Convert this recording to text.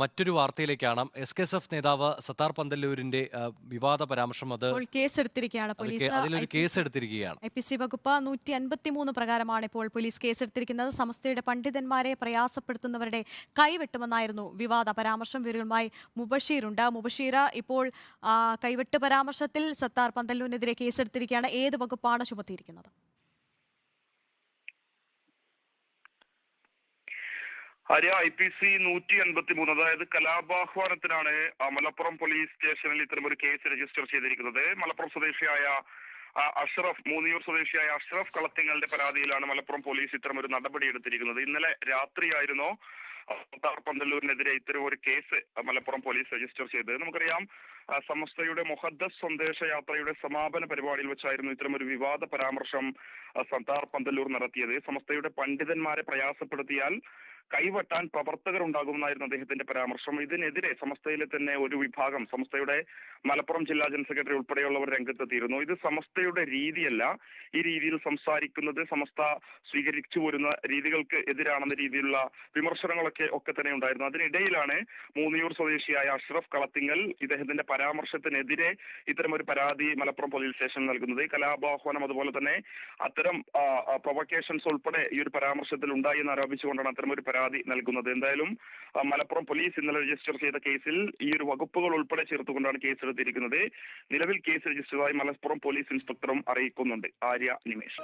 മറ്റൊരു വാർത്തയിലേക്കാണ്. S K S F നേതാവ് സത്താർ പന്തല്ലൂരിന്റെ വിവാദ പരാമർശം അത് കേസ് കേസെടുത്തിരിക്കുകയാണ് പോലീസ് അതിലൊരു കേസ് എടുത്തിരിക്കുകയാണ് ഐ പി സി വകുപ്പ് നൂറ്റി അൻപത്തിമൂന്ന് പ്രകാരമാണ് ഇപ്പോൾ പോലീസ് കേസെടുത്തിരിക്കുന്നത്. സംസ്ഥയുടെ പണ്ഡിതന്മാരെ പ്രയാസപ്പെടുത്തുന്നവരുടെ കൈവെട്ടുമെന്നായിരുന്നു വിവാദ പരാമർശം. വിവരങ്ങളുമായി മുബഷീറുണ്ട്. മുബഷീറ ഇപ്പോൾ കൈവെട്ട് പരാമർശത്തിൽ സത്താർ പന്തല്ലൂരിനെതിരെ കേസെടുത്തിരിക്കുകയാണ്. ഏത് വകുപ്പാണ് ചുമത്തിയിരിക്കുന്നത്? ആര്യ ഐ പി സി നൂറ്റി എൺപത്തി മൂന്ന് അതായത് കലാപാഹ്വാനത്തിനാണ് മലപ്പുറം പോലീസ് സ്റ്റേഷനിൽ ഇത്തരം ഒരു കേസ് രജിസ്റ്റർ ചെയ്തിരിക്കുന്നത്. മലപ്പുറം സ്വദേശിയായ അഷ്റഫ് മൂന്നിയൂർ സ്വദേശിയായ അഷ്റഫ് കളത്തിങ്ങളുടെ പരാതിയിലാണ് മലപ്പുറം പോലീസ് ഇത്തരം ഒരു നടപടി എടുത്തിരിക്കുന്നത്. ഇന്നലെ രാത്രിയായിരുന്നു പന്തല്ലൂരിനെതിരെ ഇത്തരം ഒരു കേസ് മലപ്പുറം പോലീസ് രജിസ്റ്റർ ചെയ്തത്. നമുക്കറിയാം സമസ്തയുടെ മുഹദ്ദസ് സന്ദേശ യാത്രയുടെ സമാപന പരിപാടിയിൽ വെച്ചായിരുന്നു ഇത്തരം ഒരു വിവാദ പരാമർശം സർദാർ പന്തല്ലൂർ നടത്തിയത്. സമസ്തയുടെ പണ്ഡിതന്മാരെ പ്രയാസപ്പെടുത്തിയാൽ കൈവെട്ടാൻ പ്രവർത്തകർ ഉണ്ടാകുമെന്നായിരുന്നു അദ്ദേഹത്തിന്റെ പരാമർശം. ഇതിനെതിരെ സമസ്തയിലെ തന്നെ ഒരു വിഭാഗം സമസ്തയുടെ മലപ്പുറം ജില്ലാ ജനറൽ സെക്രട്ടറി ഉൾപ്പെടെയുള്ളവർ രംഗത്തെത്തിയിരുന്നു. ഇത് സമസ്തയുടെ രീതിയല്ല. ഈ രീതിയിൽ സംസാരിക്കുന്നത് സമസ്ത സ്വീകരിച്ചു വരുന്ന രീതികൾക്ക് എതിരാണെന്ന രീതിയിലുള്ള വിമർശനങ്ങളൊക്കെ ഒക്കെ തന്നെ ഉണ്ടായിരുന്നു. അതിനിടയിലാണ് മൂന്നിയൂർ സ്വദേശിയായ അഷ്റഫ് കളത്തിങ്ങൽ ഇദ്ദേഹത്തിന്റെ പരാമർശത്തിനെതിരെ ഇത്തരം ഒരു പരാതി മലപ്പുറം പോലീസ് സ്റ്റേഷൻ നൽകുന്നത്. കലാപാഹ്വാനം അതുപോലെ തന്നെ അത്തരം പ്രൊവക്കേഷൻസ് ഉൾപ്പെടെ ഈ ഒരു പരാമർശത്തിൽ ഉണ്ടായി എന്ന് ആരോപിച്ചുകൊണ്ടാണ് അത്തരം ഒരു പരാതി നൽകുന്നത്. എന്തായാലും മലപ്പുറം പോലീസ് ഇന്നലെ രജിസ്റ്റർ ചെയ്ത കേസിൽ ഈ ഒരു വകുപ്പുകൾ ഉൾപ്പെടെ ചേർത്തുകൊണ്ടാണ് കേസ് എടുത്തിരിക്കുന്നത് നിലവിൽ കേസ് രജിസ്റ്ററായി മലപ്പുറം പോലീസ് ഇൻസ്പെക്ടറും അറിയിക്കുന്നുണ്ട്. ആര്യ നിമേഷ്.